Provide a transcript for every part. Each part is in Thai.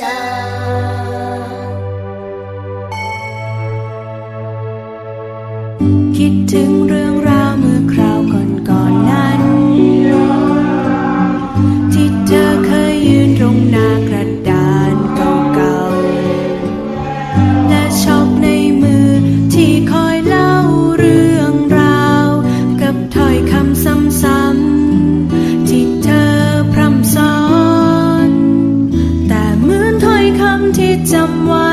วิำ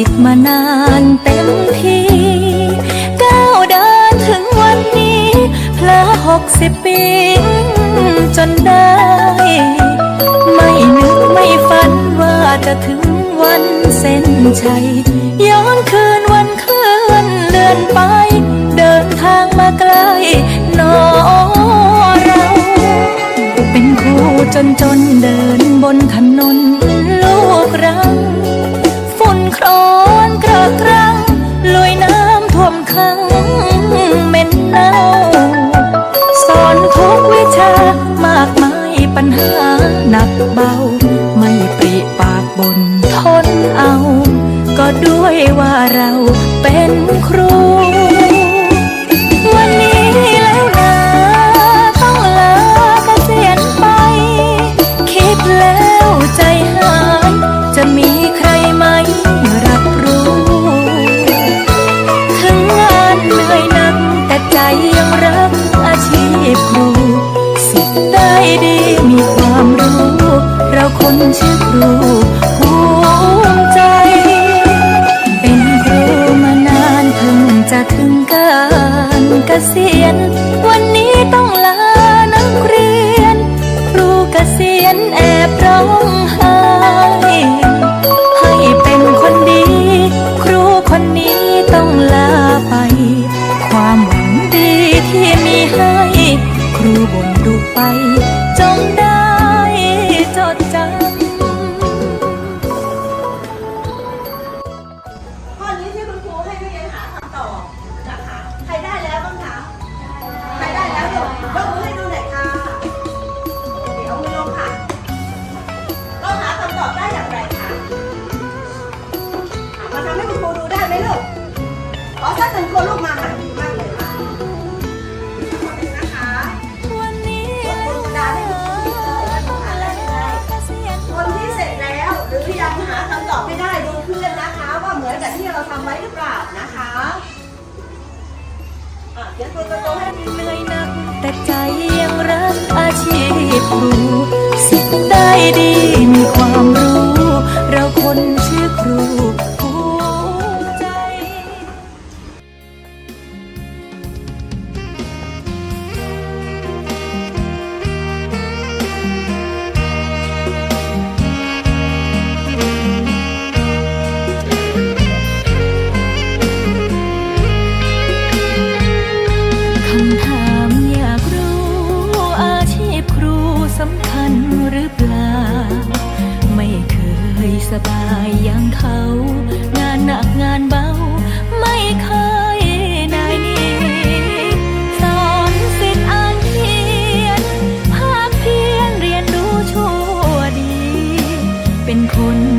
สิทธิ์มานานเต็มทีก้าวเดินถึงวันนี้เพลอหกสิบปี จนได้ ไม่นึกไม่ฝันว่าจะถึงวันเส้นชัย ย้อนคืนวันเคลื่อนเลื่อนไป เดินทางมาไกลนอเรา เป็นครูจนจนเดินบนถนนลูกรัง โครนกระกรังลุยน้ำท่วมขังเหม็นเน่าสอนทุกวิชามากมายปัญหาหนักเบา ไม่ปริปากบนทนเอา ก็ด้วยว่าเราเป็นครู ชื่อครูภูมิใจ เป็นครูมานานเพิ่งจะถึงการเกษียณ ขอสักหนึ่งคนลูกมาค่ะดีมากเลยค่ะคนหนึ่งนะคะวันนี้ยกมือดาให้คุณครูดูเลยว่าต้องหาได้ยังไงคนที่เสร็จแล้วหรือยังหาคำตอบไม่ได้ดูเพื่อนนะคะ ว่าเหมือนกับที่เราทำไว้หรือเปล่านะคะอะเขียนตัวโตๆให้ดีเหนื่อยหนักแต่ใจยังรักอาชีครูสิทธิ์ได้ดีมีความรู้ คน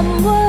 ข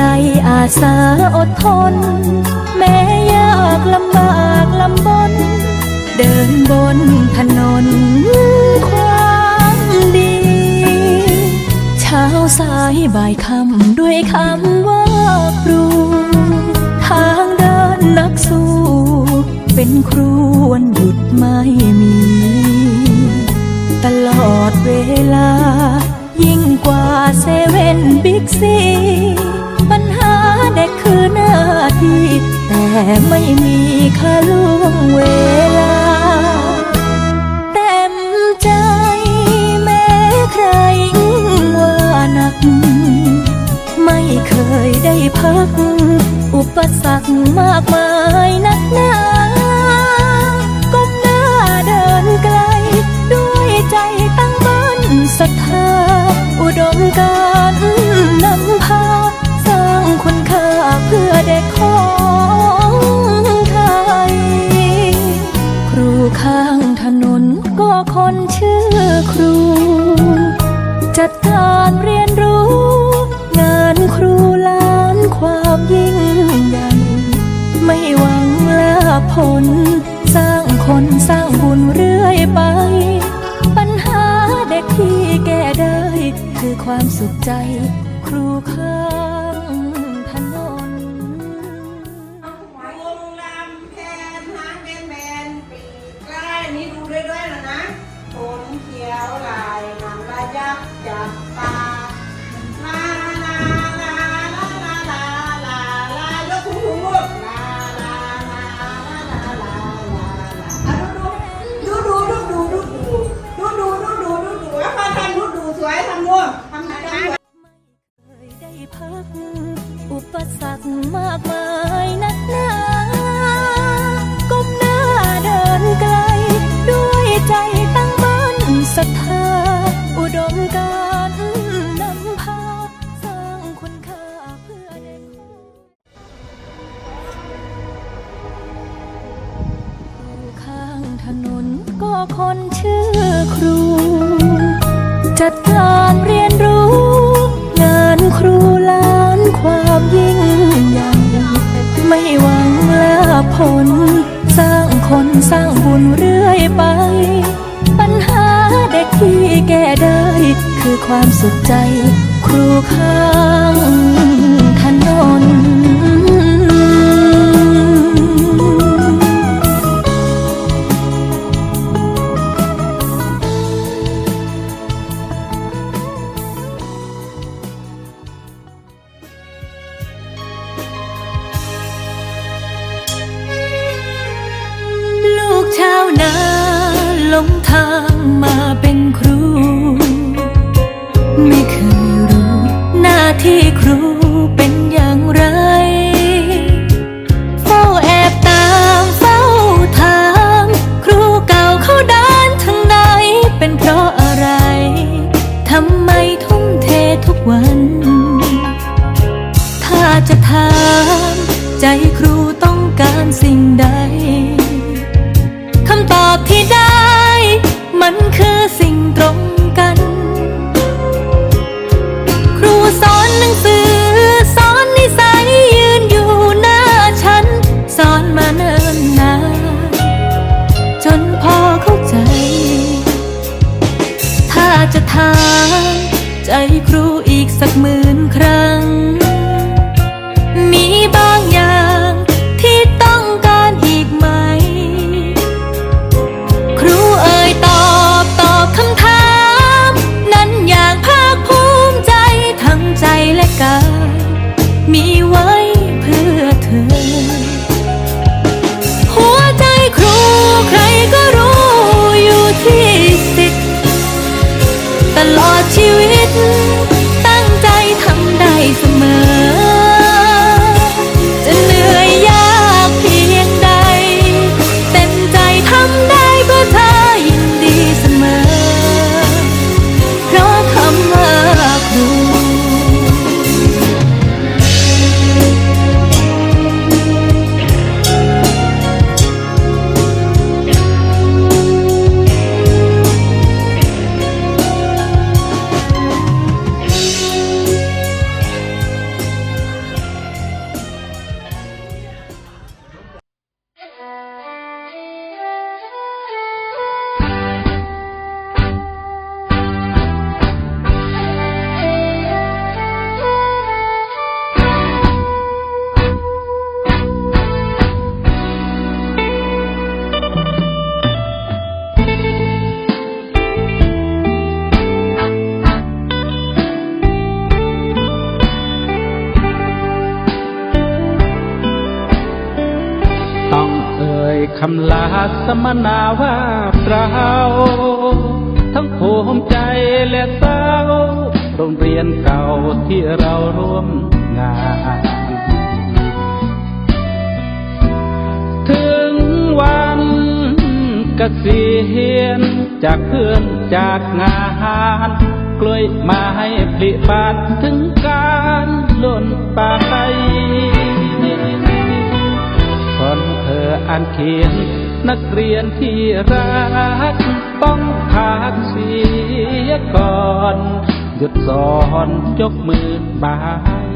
ใจอาสาอดทน แม้ยากลำบากลำบน เดินบนถนนความดี เช้าสายบ่ายค่ำด้วยคำว่าครู ทางเดินนักสู้ เป็นครูวันหยุดไม่มี ตลอดเวลา ยิ่งกว่าเซเว่นบิ๊กซี ไม่มีค่าล่วงเวลา เต็มใจแม้ใครว่านัก ไม่เคยได้พัก อุปสรรคมากมายนักหนาก้มหน้าเดินไกล ด้วยใจตั้งมั่นศรัทธา อุดมการณ์นำพา สร้างคุณค่าเพื่อเด็กของ คนชื่อครู จัดการเรียนรู้ งานครูล้านความยิ่งใหญ่ ไม่หวังลาผล สร้างคนสร้างบุญเรื่อยไป ปัญหาเด็กที่แก้ได้ คือความสุขใจ ครูข้า ลูกดูดูดูดูดูดูดูดูดูดูดูดูดูสวยทำดูทำทำไม่อุปสรรคมากมาย นนก็คนชื่อครู จัดการเรียนรู้ งานครูล้านความยิ่งใหญ่ไม่หวังลาผล สร้างคนสร้างบุญเรื่อยไป ปัญหาเด็กที่แก้ได้ คือความสุขใจครูข้างามใจครูต้องการสิ่งใดคำตอบที่ได้ มันคือสิ่งตรงกัน ครูสอนหนังสือ สอนนิสัยยืนอยู่หน้าฉัน สอนมาเนิ่นนานจนพอเข้าใจ ถ้าจะถามใจครูอีกสักมื่น สมนาว่าเราทั้งภูมิใจและเศร้าโรงเรียนเก่าที่เราร่วมงาน ถึงวันเกษียณจากเพื่อนจากงานกล้วยไม้ผลิบาทถึงการล่นไปคนเธออ่านเขียน นักเรียนที่รัก ต้องพักเสียก่อน หยุดสอนยกมือบาย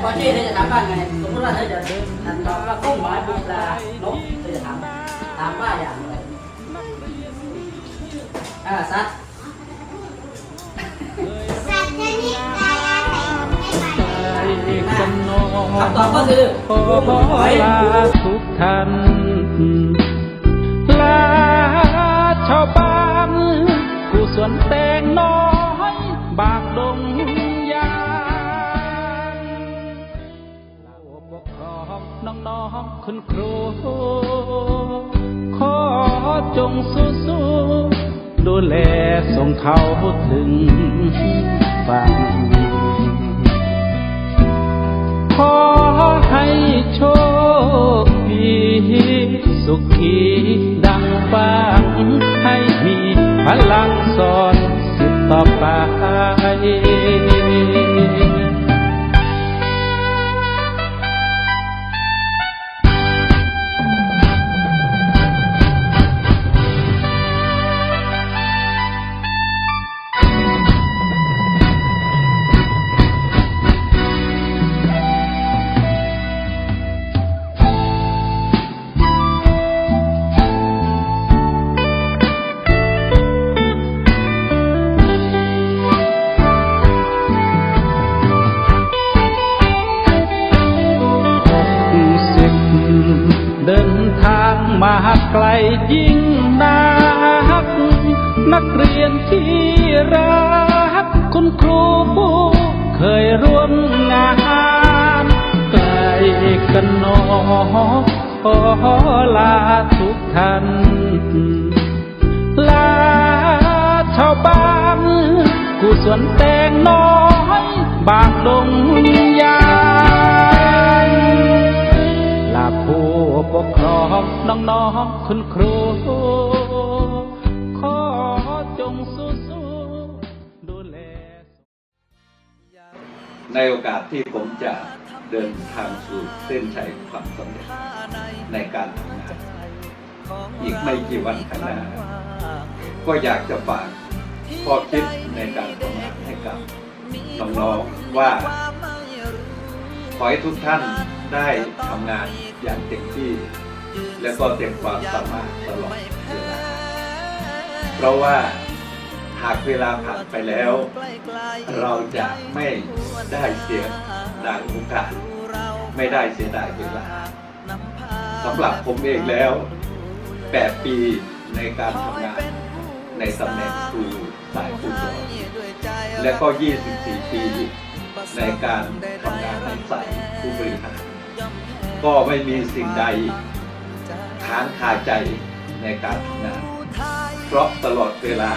แต่ก่อที่เธอจะถามว่าไงสมมติว่าเธอจะตอบว่ากุ้งหอยปูปลานกเธอจะถามถามว่าอย่างไรอ่าสัตว์สัตว์ชนิดใดอาศัยอยู่ในป่าใจกันนอนคำตอบก็คือขอลาทุกท่านลาชาวบ้านผู้สวนแตุณครู ขอจงสู้สู้ดูแลส่งเขาถึงฝั่งขอให้โชคดีสุขีดังฟังให้มีพลังสอนสืบต่อไป ขอลาทุกท่าน ลาชาวบ้านกูสวนแตงน้อย บางดงยางลาผู้ปกครองน้องๆคุณครูขอจงสู้ๆดูแล ในโอกาสที่ผมจะ เดินทางสู่เส้นชัยความสำเร็จในการทำงานอีกไม่กี่วันข้างหน้า ก็อยากจะฝากข้อคิดในการทำงานให้กับน้องๆว่า ขอให้ทุกท่านได้ทำงานอย่างเต็มที่ และก็เต็มความสามารถตลอดเวลาเพราะว่าหากเวลาผ่านไปแล้ว เราจะไม่ได้เสีย ดายโอกาสไม่ได้เสียดายเวลาสำหรับผมเองแล้ว 8 ปีในการทำงานในตำแหน่งครูสายครูสอนและก็ 24 ปีในการทำงานในสายผู้บริหารก็ไม่มีสิ่งใดค้างคาใจในการทำงาน เพราะตลอดเวลา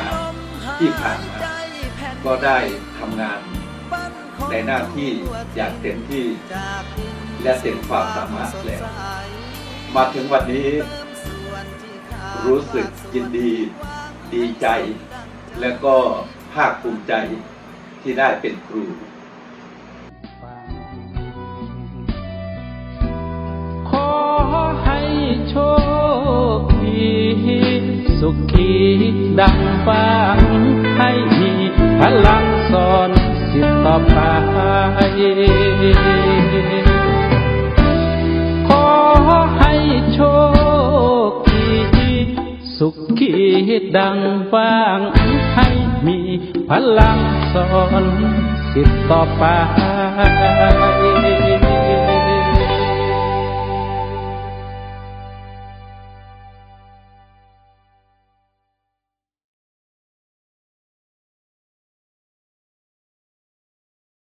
ที่ผ่านมาก็ได้ทำงาน ในหน้าที่อย่างเต็มที่และเต็มความสามารถแล้ว มาถึงวันนี้ รู้สึกยินดี ดีใจ และก็ภาคภูมิใจที่ได้เป็นครูขอให้โชคดีสุขีดังฟังให้มีพลัง อบไป ขอให้โชคดีสุขีดังฟังให้มีพลังสอนสิบต่อไป